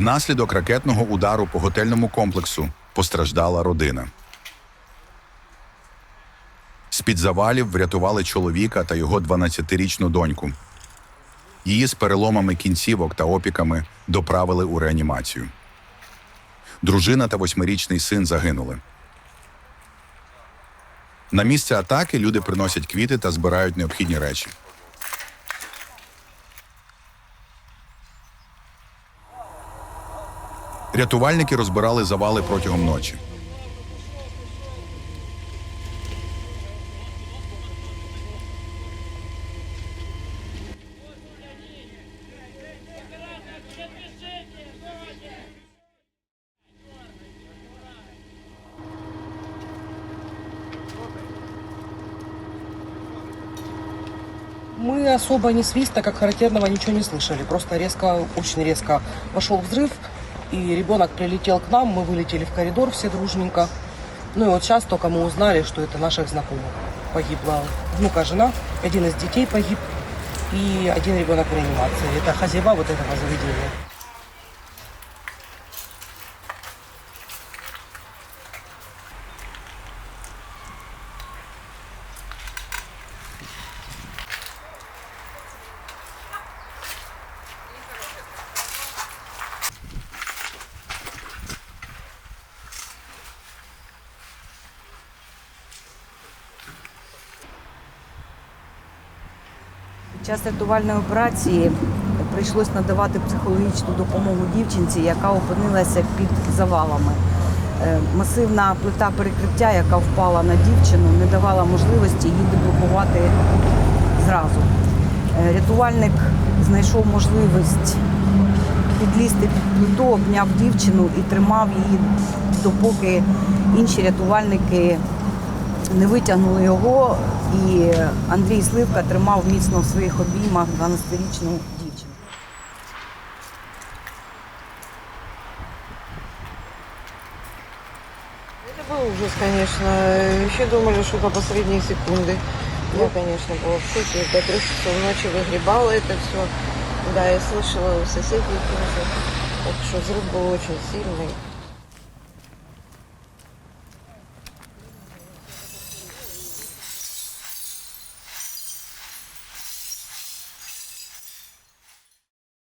Внаслідок ракетного удару по готельному комплексу постраждала родина. З-під завалів врятували чоловіка та його 12-річну доньку. Її з переломами кінцівок та опіками доправили у реанімацію. Дружина та восьмирічний син загинули. На місце атаки люди приносять квіти та збирають необхідні речі. Рятувальники розбирали завали протягом ночі. Мы особо ни свиста, как характерного, ничего не слышали. Просто резко, очень резко вошел взрыв, и ребенок прилетел к нам, мы вылетели в коридор все дружненько. Ну и вот сейчас только мы узнали, что это наших знакомых. Погибла внука жена, один из детей погиб, и один ребенок в реанимации. Это хозяева вот этого заведения. Час рятувальної операції прийшлось надавати психологічну допомогу дівчинці, яка опинилася під завалами. Е, Масивна плита перекриття, яка впала на дівчину, не давала можливості її деблокувати зразу. Е, Рятувальник знайшов можливість підлізти під плиту, обняв дівчину і тримав її, допоки інші рятувальники не витягнули його, і Андрій Сливка тримав міцно в своїх обіймах 12-річну дівчину. Это был ужас, конечно. Еще думали, что до последней секунды. Я, конечно, была в шоке. До трех часов ночи выгребала это все. Да, я слышала у соседей тоже. Так что взрыв был очень сильный.